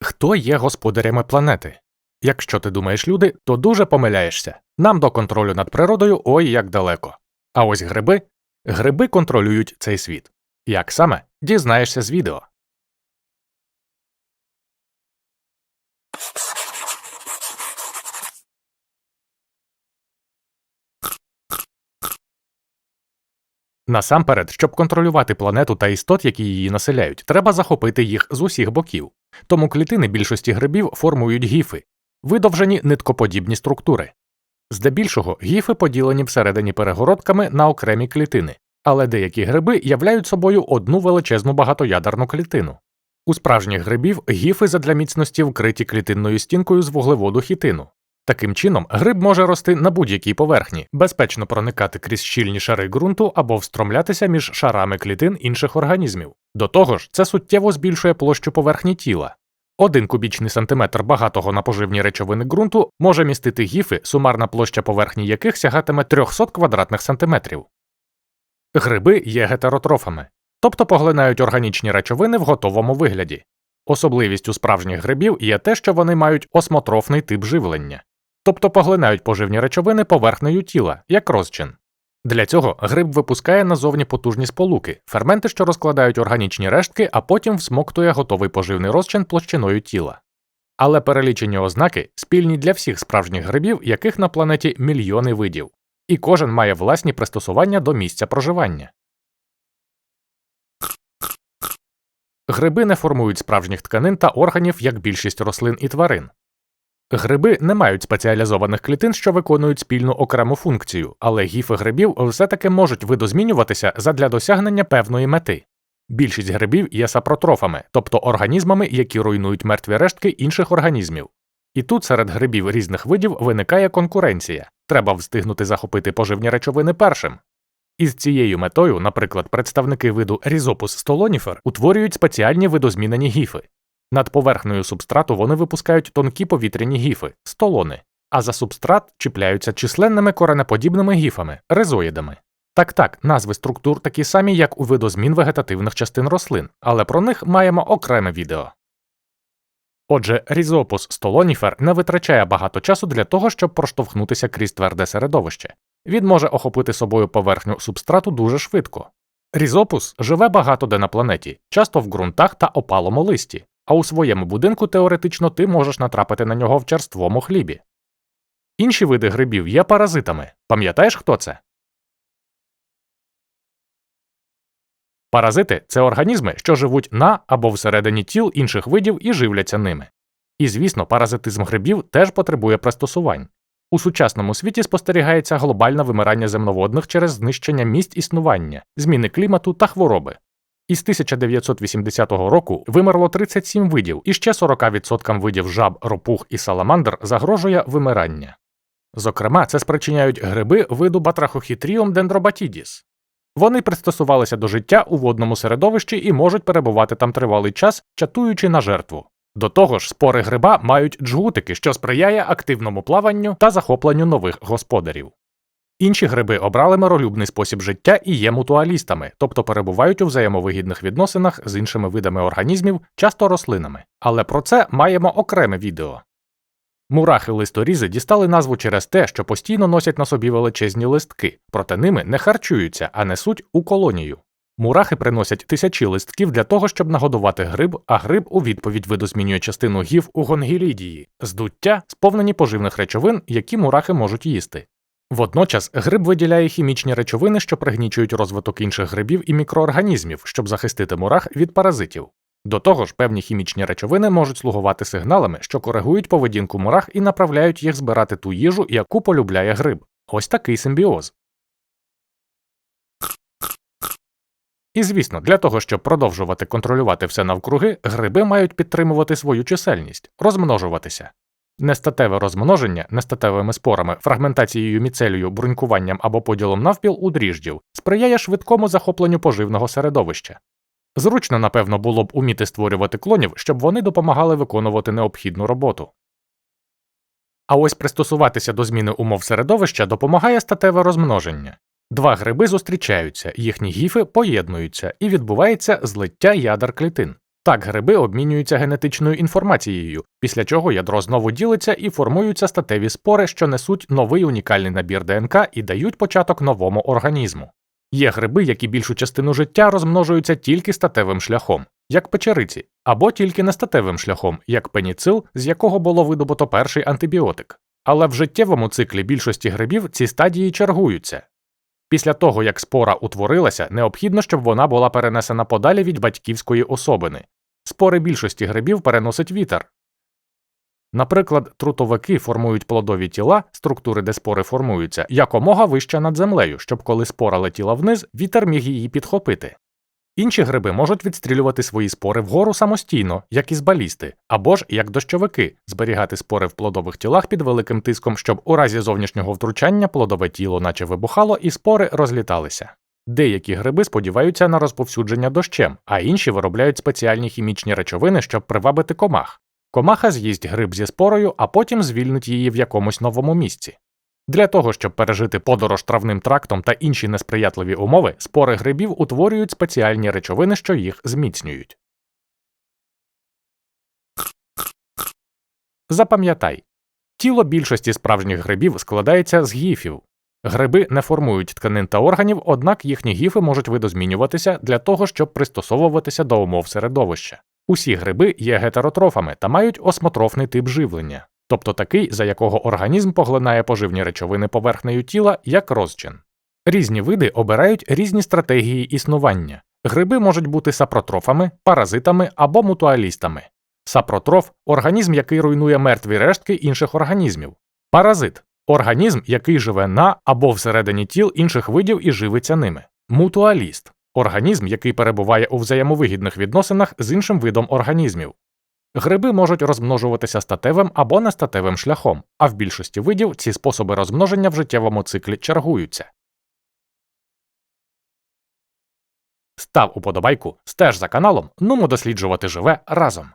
Хто є господарями планети? Якщо ти думаєш люди, то дуже помиляєшся. Нам до контролю над природою ой як далеко. А ось гриби гриби контролюють цей світ. Як саме дізнаєшся з відео. Насамперед, щоб контролювати планету та істот, які її населяють, треба захопити їх з усіх боків. Тому клітини більшості грибів формують гіфи видовжені ниткоподібні структури. Здебільшого гіфи поділені всередині перегородками на окремі клітини, але деякі гриби являють собою одну величезну багатоядерну клітину. У справжніх грибів гіфи задля міцності вкриті клітинною стінкою з вуглеводу хітину. Таким чином, гриб може рости на будь-якій поверхні, безпечно проникати крізь щільні шари ґрунту або встромлятися між шарами клітин інших організмів. До того ж, це суттєво збільшує площу поверхні тіла. Один кубічний сантиметр багатого на поживні речовини ґрунту може містити гіфи, сумарна площа поверхні яких сягатиме 300 квадратних сантиметрів. Гриби є гетеротрофами, тобто поглинають органічні речовини в готовому вигляді. Особливістю справжніх грибів є те, що вони мають осмотрофний тип живлення, тобто поглинають поживні речовини поверхнею тіла, як розчин. Для цього гриб випускає назовні потужні сполуки, ферменти, що розкладають органічні рештки, а потім всмоктує готовий поживний розчин площиною тіла. Але перелічені ознаки спільні для всіх справжніх грибів, яких на планеті мільйони видів, і кожен має власні пристосування до місця проживання. Гриби не формують справжніх тканин та органів, як більшість рослин і тварин. Гриби не мають спеціалізованих клітин, що виконують спільну окрему функцію, але гіфи грибів все-таки можуть видозмінюватися задля досягнення певної мети. Більшість грибів є сапротрофами, тобто організмами, які руйнують мертві рештки інших організмів. І тут серед грибів різних видів виникає конкуренція треба встигнути захопити поживні речовини першим. Із цією метою, наприклад, представники виду Rhizopus stolonifer утворюють спеціальні видозмінені гіфи. Над поверхнею субстрату вони випускають тонкі повітряні гіфи столони, а за субстрат чіпляються численними коренеподібними гіфами резоїдами. Так так, назви структур такі самі, як у видозмін вегетативних частин рослин, але про них маємо окреме відео. Отже, Rhizopus stolonifer не витрачає багато часу для того, щоб проштовхнутися крізь тверде середовище. Він може охопити собою поверхню субстрату дуже швидко. Різопус живе багато де на планеті, часто в ґрунтах та опалому листі, а у своєму будинку теоретично ти можеш натрапити на нього в черствому хлібі. Інші види грибів є паразитами. Пам'ятаєш, хто це? Паразити це організми, що живуть на або всередині тіл інших видів і живляться ними. І звісно, паразитизм грибів теж потребує пристосувань. У сучасному світі спостерігається глобальне вимирання земноводних через знищення місць існування, зміни клімату та хвороби. Із 1980 року вимерло 37 видів, і ще 40% видів жаб, ропух і саламандр загрожує вимирання. Зокрема, це спричиняють гриби виду Batrachochytrium dendrobatidis. Вони пристосувалися до життя у водному середовищі і можуть перебувати там тривалий час, чатуючи на жертву. До того ж, спори гриба мають джгутики, що сприяє активному плаванню та захопленню нових господарів. Інші гриби обрали миролюбний спосіб життя і є мутуалістами, тобто перебувають у взаємовигідних відносинах з іншими видами організмів, часто рослинами. Але про це маємо окреме відео. Мурахи листорізи дістали назву через те, що постійно носять на собі величезні листки, проте ними не харчуються, а несуть у колонію. Мурахи приносять тисячі листків для того, щоб нагодувати гриб, а гриб у відповідь видозмінює частину гів у гонгілідії, здуття, сповнені поживних речовин, які мурахи можуть їсти. Водночас гриб виділяє хімічні речовини, що пригнічують розвиток інших грибів і мікроорганізмів, щоб захистити мурах від паразитів. До того ж, певні хімічні речовини можуть слугувати сигналами, що коригують поведінку мурах і направляють їх збирати ту їжу, яку полюбляє гриб. Ось такий симбіоз. І звісно, для того, щоб продовжувати контролювати все навкруги, гриби мають підтримувати свою чисельність, розмножуватися. Нестатеве розмноження нестатевими спорами, фрагментацією міцелію, брунькуванням або поділом навпіл у дріждів сприяє швидкому захопленню поживного середовища. Зручно, напевно, було б уміти створювати клонів, щоб вони допомагали виконувати необхідну роботу. А ось пристосуватися до зміни умов середовища допомагає статеве розмноження. Два гриби зустрічаються, їхні гіфи поєднуються і відбувається злиття ядер клітин. Так гриби обмінюються генетичною інформацією, після чого ядро знову ділиться і формуються статеві спори, що несуть новий унікальний набір ДНК і дають початок новому організму. Є гриби, які більшу частину життя розмножуються тільки статевим шляхом, як печериці, або тільки нестатевим шляхом, як пеніцил, з якого було видобуто перший антибіотик. Але в життєвому циклі більшості грибів ці стадії чергуються. Після того, як спора утворилася, необхідно, щоб вона була перенесена подалі від батьківської особини. Спори більшості грибів переносить вітер. Наприклад, трутовики формують плодові тіла, структури, де спори формуються, якомога вище над землею, щоб коли спора летіла вниз, вітер міг її підхопити. Інші гриби можуть відстрілювати свої спори вгору самостійно, як із балісти, або ж як дощовики, зберігати спори в плодових тілах під великим тиском, щоб у разі зовнішнього втручання плодове тіло наче вибухало і спори розліталися. Деякі гриби сподіваються на розповсюдження дощем, а інші виробляють спеціальні хімічні речовини, щоб привабити комах. Комаха з'їсть гриб зі спорою, а потім звільнить її в якомусь новому місці. Для того, щоб пережити подорож травним трактом та інші несприятливі умови, спори грибів утворюють спеціальні речовини, що їх зміцнюють. Запам'ятай, тіло більшості справжніх грибів складається з гіфів. Гриби не формують тканин та органів, однак їхні гіфи можуть видозмінюватися для того, щоб пристосовуватися до умов середовища. Усі гриби є гетеротрофами та мають осмотрофний тип живлення, тобто такий, за якого організм поглинає поживні речовини поверхнею тіла як розчин. Різні види обирають різні стратегії існування. Гриби можуть бути сапротрофами, паразитами або мутуалістами. Сапротроф організм, який руйнує мертві рештки інших організмів. Паразит організм, який живе на або всередині тіл інших видів і живиться ними. Мутуаліст організм, який перебуває у взаємовигідних відносинах з іншим видом організмів. Гриби можуть розмножуватися статевим або нестатевим шляхом, а в більшості видів ці способи розмноження в життєвому циклі чергуються. Став уподобайку, стеж за каналом, нумо досліджувати живе разом.